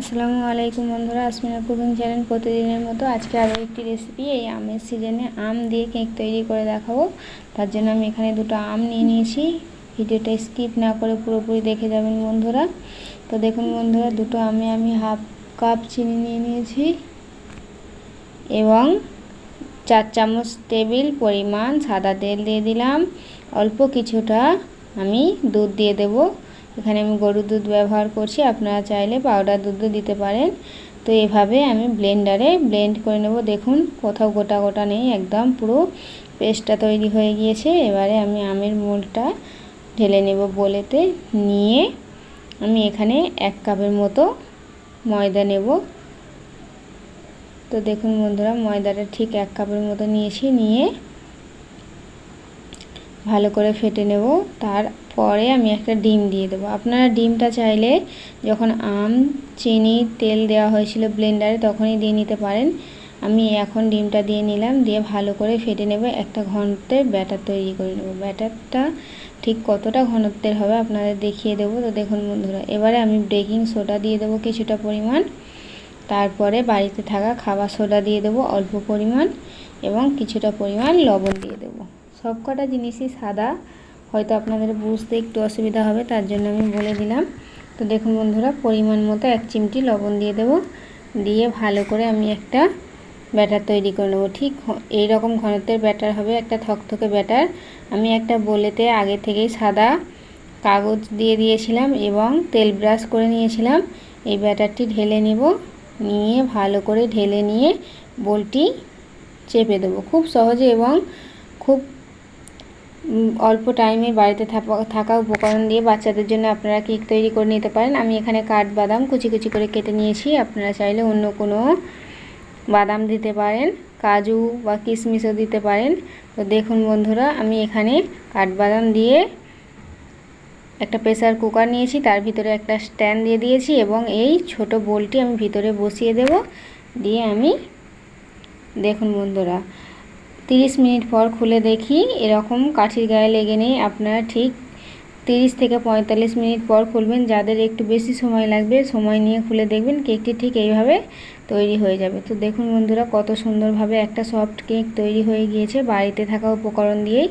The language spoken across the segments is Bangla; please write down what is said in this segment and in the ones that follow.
আসসালামু আলাইকুম বন্ধুরা, আসমিনা কুকিং চ্যানেল প্রতিদিনের মতো আজকে আরও একটি রেসিপি এই আমের সিজনে আম দিয়ে কেক তৈরি করে দেখাবো। তার জন্য আমি এখানে দুটো আম নিয়ে নিয়েছি। ভিডিওটা স্কিপ না করে পুরোপুরি দেখে যাবেন বন্ধুরা। তো দেখুন বন্ধুরা, দুটো আমে আমি হাফ কাপ চিনি নিয়ে নিয়েছি এবং চার চামচ টেবিল পরিমাণ সাদা তেল দিয়ে দিলাম। অল্প কিছুটা আমি দুধ দিয়ে দেবো। এখানে আমি গরুর দুধ ব্যবহার করছি। আপনারা চাইলে পাউডার দুধও দিতে পারেন। তো এভাবে আমি ব্লেন্ডারে ব্লেন্ড করে নেব। দেখুন, কোথাও গোটা গোটা নেই, একদম পুরো পেস্টটা তৈরি হয়ে গিয়েছে। এবারে আমি আমের মোলটা ঢেলে নেব বলেতে। নিয়ে আমি এখানে এক কাপের মতো ময়দা নেব। তো দেখুন বন্ধুরা, ময়দাটা ঠিক এক কাপের মতো নিয়েছি। নিয়ে ভালো করে ফেটে নেব। তারপরে আমি একটা ডিম দিয়ে দেবো। আপনারা ডিমটা চাইলে যখন আম, চিনি, তেল দেওয়া হয়েছিল ব্লেন্ডারে তখনই দিয়ে নিতে পারেন। আমি এখন ডিমটা দিয়ে নিলাম, দিয়ে ভালো করে ফেটে নেব। একটা ঘনত্বের ব্যাটার তৈরি করে নেব। ব্যাটারটা ঠিক কতটা ঘনত্বের হবে আপনাদের দেখিয়ে দেবো। তো দেখুন বন্ধুরা, এবারে আমি বেকিং সোডা দিয়ে দেবো কিছুটা পরিমাণ। তারপরে বাড়িতে থাকা খাবার সোডা দিয়ে দেবো অল্প পরিমাণ এবং কিছুটা পরিমাণ লবণ দিয়ে দেবো। সব কটা জিনিসই সাদা। হয়তো আপনাদের বুঝতে একটু অসুবিধা হবে, তার জন্য আমি বলে দিলাম। তো দেখুন বন্ধুরা, পরিমাণ মতো এক চিমটি লবণ দিয়ে দেবো। দিয়ে ভালো করে আমি একটা ব্যাটার তৈরি করে নেব। ঠিক এই রকম ঘনত্বের ব্যাটার হবে, একটা থকথকে ব্যাটার। আমি একটা বলেতে আগে থেকেই সাদা কাগজ দিয়ে দিয়েছিলাম এবং তেল ব্রাশ করে নিয়েছিলাম। এই ব্যাটারটি ঢেলে নেব, নিয়ে ভালো করে ঢেলে নিয়ে বোলটি চেপে দেবো। খুব সহজে এবং খুব অল্প টাইমে বাড়িতে থাকা উপকরণ দিয়ে বাচ্চাদের জন্য আপনারা কেক তৈরি করে নিতে পারেন। আমি এখানে কাঠবাদাম কুচি কুচি করে কেটে নিয়েছি। আপনারা চাইলে অন্য কোনো বাদাম দিতে পারেন, কাজু বা কিশমিশও দিতে পারেন। তো দেখুন বন্ধুরা, আমি এখানে কাঠবাদাম দিয়ে একটা প্রেসার কুকার নিয়েছি। তার ভিতরে একটা স্ট্যান্ড দিয়ে দিয়েছি এবং এই ছোট বোলটি আমি ভিতরে বসিয়ে দেব। দিয়ে আমি, দেখুন বন্ধুরা তিরিশ মিনিট পর খুলে দেখি, এরকম কাঠির গায়ে লেগে নেই। আপনারা ঠিক তিরিশ থেকে পঁয়তাল্লিশ মিনিট পর খুলবেন। যাদের একটু বেশি সময় লাগবে, সময় নিয়ে খুলে দেখবেন কেকটি ঠিক এইভাবে তৈরি হয়ে যাবে। তো দেখুন বন্ধুরা, কত সুন্দরভাবে একটা সফট কেক তৈরি হয়ে গিয়েছে। বাড়িতে থাকা উপকরণ দিয়েই।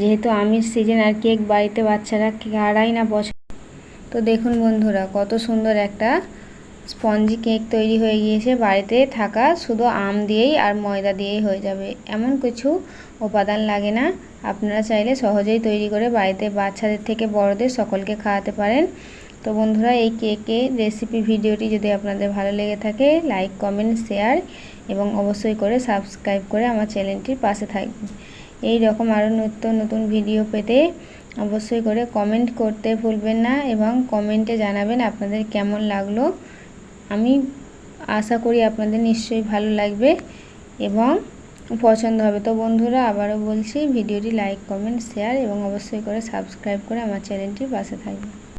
যেহেতু আমির সিজন আর কেক বাড়িতে বাচ্চারা কারাই না পছন্দ, তো দেখুন বন্ধুরা, কত সুন্দর একটা স্পঞ্জি কেক তৈরি হয়ে গিয়েছে। বাড়িতে থাকা শুধু আম দিয়েই আর ময়দা দিয়েই হয়ে যাবে। এমন কিছু উপাদান লাগে না। আপনারা চাইলে সহজেই তৈরি করে বাড়িতে বাচ্চাদের থেকে বড়দের সকলকে খাওয়াতে পারেন। তো বন্ধুরা, এই কেকের রেসিপি ভিডিওটি যদি আপনাদের ভালো লেগে থাকে, লাইক, কমেন্ট, শেয়ার এবং অবশ্যই করে সাবস্ক্রাইব করে আমার চ্যানেলটির পাশে থাকবেন। এই রকম আরও নিত্য নতুন ভিডিও পেতে অবশ্যই করে কমেন্ট করতে ভুলবেন না এবং কমেন্টে জানাবেন আপনাদের কেমন লাগল। আমি আশা করি আপনাদের নিশ্চয়ই ভালো লাগবে এবং পছন্দ হবে। তো বন্ধুরা, আবারও বলছি, ভিডিওটি লাইক কমেন্ট শেয়ার এবং অবশ্যই করে সাবস্ক্রাইব করে আমার চ্যানেলটির পাশে থাকবে